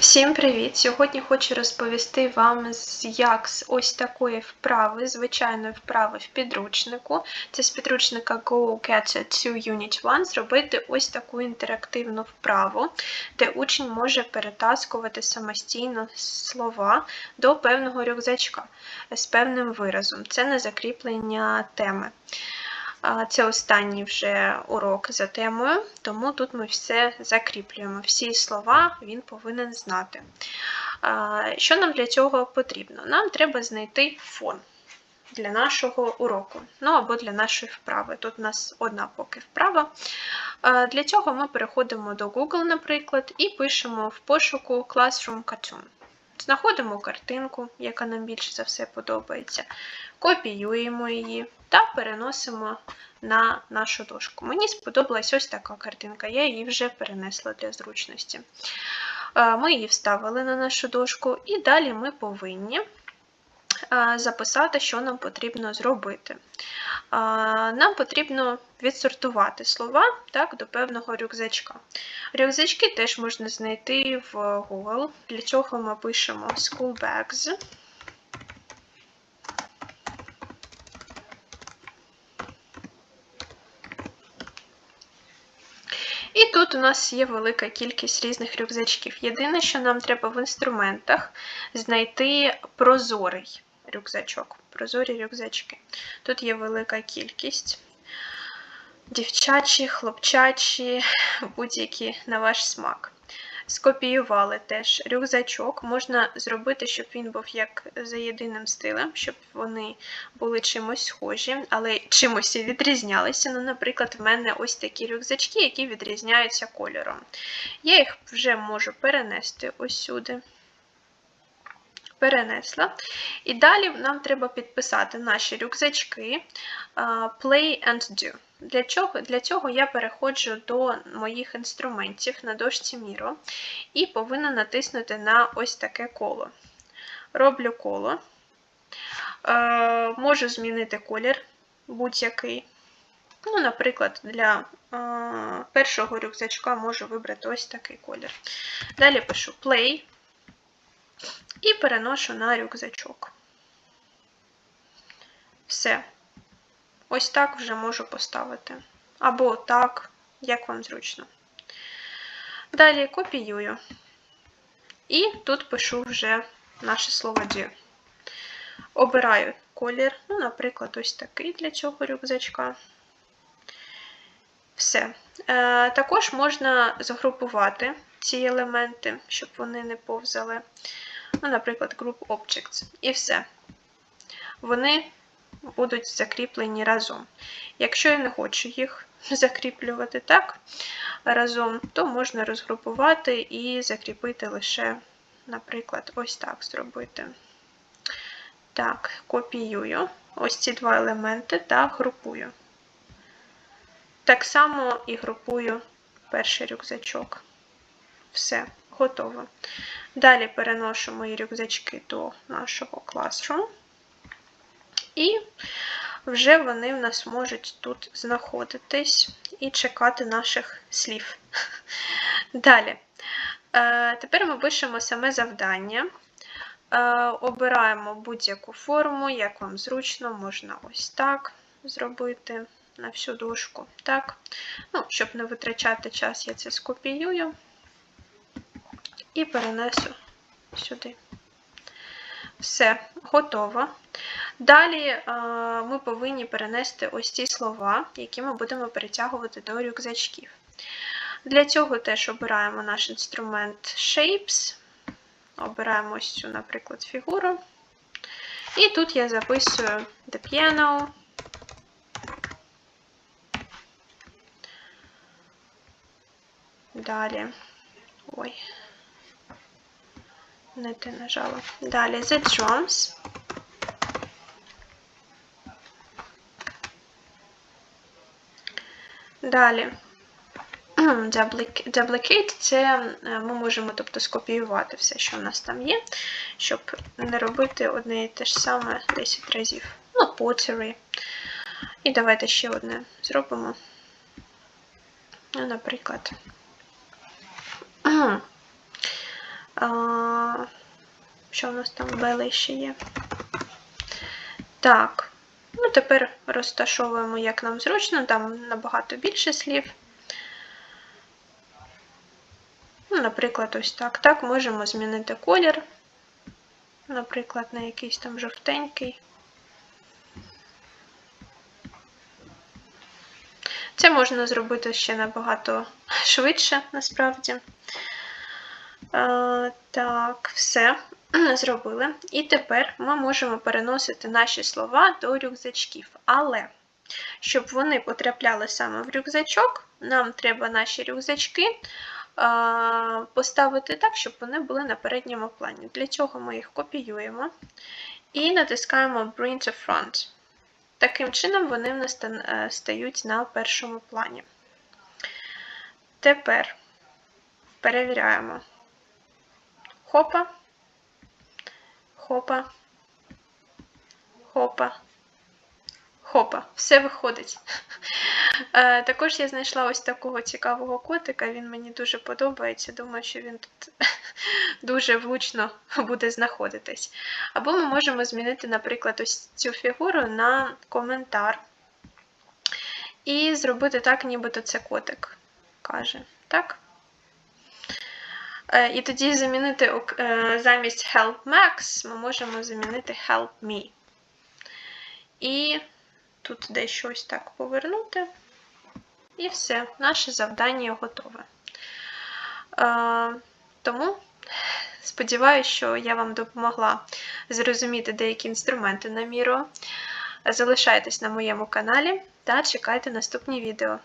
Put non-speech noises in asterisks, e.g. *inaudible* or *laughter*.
Всім привіт! Сьогодні хочу розповісти вам, як з ось такої вправи, звичайної вправи в підручнику, це з підручника Go It 2 Unit 1, зробити ось таку інтерактивну вправу, де учень може перетаскувати самостійно слова до певного рюкзачка з певним виразом. Це не закріплення теми. Це останній вже урок за темою, тому тут ми все закріплюємо. Всі слова він повинен знати. Що нам для цього потрібно? Нам треба знайти фон для нашого уроку, ну або для нашої вправи. Тут у нас одна поки вправа. Для цього ми переходимо до Google, наприклад, і пишемо в пошуку Classroom Cartoon. Знаходимо картинку, яка нам більше за все подобається, копіюємо її та переносимо на нашу дошку. Мені сподобалась ось така картинка, я її вже перенесла для зручності. Е, Ми її вставили на нашу дошку, і далі ми повинні записати, що нам потрібно зробити. Е, Нам потрібно відсортувати слова так, до певного рюкзачка. Рюкзачки теж можна знайти в Google. Для цього ми пишемо School Bags. І тут у нас є велика кількість різних рюкзачків. Єдине, що нам треба в інструментах знайти прозорий рюкзачок. Прозорі рюкзачки. Тут є велика кількість. Дівчачі, хлопчачі, будь-які на ваш смак. Скопіювали теж рюкзачок. Можна зробити, щоб він був як за єдиним стилем, щоб вони були чимось схожі, але чимось і відрізнялися. Ну, наприклад, в мене ось такі рюкзачки, які відрізняються кольором. Я їх вже можу перенести ось сюди. Перенесла. І далі нам треба підписати наші рюкзачки Play and Do. Для чого? Для цього я переходжу до моїх інструментів на дошці Miro і повинна натиснути на ось таке коло. Роблю коло. Е, Можу змінити колір будь-який. Ну, Наприклад, для е, першого рюкзачка можу вибрати ось такий колір. Далі пишу Play і переношу на рюкзачок. Все. Ось так вже можу поставити. Або так, як вам зручно. Далі копіюю. І тут пишу вже наше слово do. Обираю колір, ну, наприклад, ось такий для цього рюкзачка. Все. Е, Також можна загрупувати ці елементи, щоб вони не повзали. Ну, Наприклад, Group Objects. І все. Вони будуть закріплені разом. Якщо я не хочу їх *laughs* закріплювати так разом, то можна розгрупувати і закріпити лише, наприклад, ось так зробити. Так, копіюю ось ці два елементи та групую. Так само і групую перший рюкзачок. Все, готово. Далі переношу мої рюкзачки до нашого Classroom. І вже вони в нас можуть тут знаходитись і чекати наших слів. *laughs* Далі. Е, тепер ми пишемо саме завдання. Е, обираємо будь-яку форму, як вам зручно, можна ось так зробити на всю дошку. Ну, Щоб не витрачати час, я це скопіюю і перенесу сюди. Все, готово. Далі ми повинні перенести ось ці слова, які ми будемо перетягувати до рюкзачків. Для цього теж обираємо наш інструмент Shapes, обираємо ось цю, наприклад, фігуру. І тут я записую The Piano. Далі. Ой. Не те нажала. Далі The Drums. Далі *clears throat* Duplicate це ми можемо тобто, скопіювати все, що в нас там є, щоб не робити одне і те ж саме 10 разів. Ну, pottery. І давайте ще одне зробимо. Ну, Наприклад. *clears throat* А, що в нас там белий ще є? Так. Ну, тепер розташовуємо, як нам зручно, там набагато більше слів. Ну, наприклад, ось так. Так, можемо змінити колір. Наприклад, на якийсь там жовтенький. Це можна зробити ще набагато швидше, насправді. Так, все *clears throat* зробили. І тепер ми можемо переносити наші слова до рюкзачків. Але, щоб вони потрапляли саме в рюкзачок, нам треба наші рюкзачки поставити так, щоб вони були на передньому плані. Для цього ми їх копіюємо і натискаємо Bring to Front. Таким чином вони в нас е, стають на першому плані. Тепер перевіряємо. Хопа, хопа, хопа, хопа. Все виходить. *laughs* Е, Також я знайшла ось такого цікавого котика. Він мені дуже подобається. Думаю, що він тут *laughs* дуже влучно *laughs* буде знаходитись. Або ми можемо змінити, наприклад, ось цю фігуру на коментар. І зробити так, нібито це котик каже. Так? Е, І тоді замінити е, замість help Max ми можемо замінити help me. І тут дещо ось так повернути. І все, наше завдання готове. Е, Тому сподіваюся, що я вам допомогла зрозуміти деякі інструменти на міру. Залишайтесь на моєму каналі та чекайте наступні відео.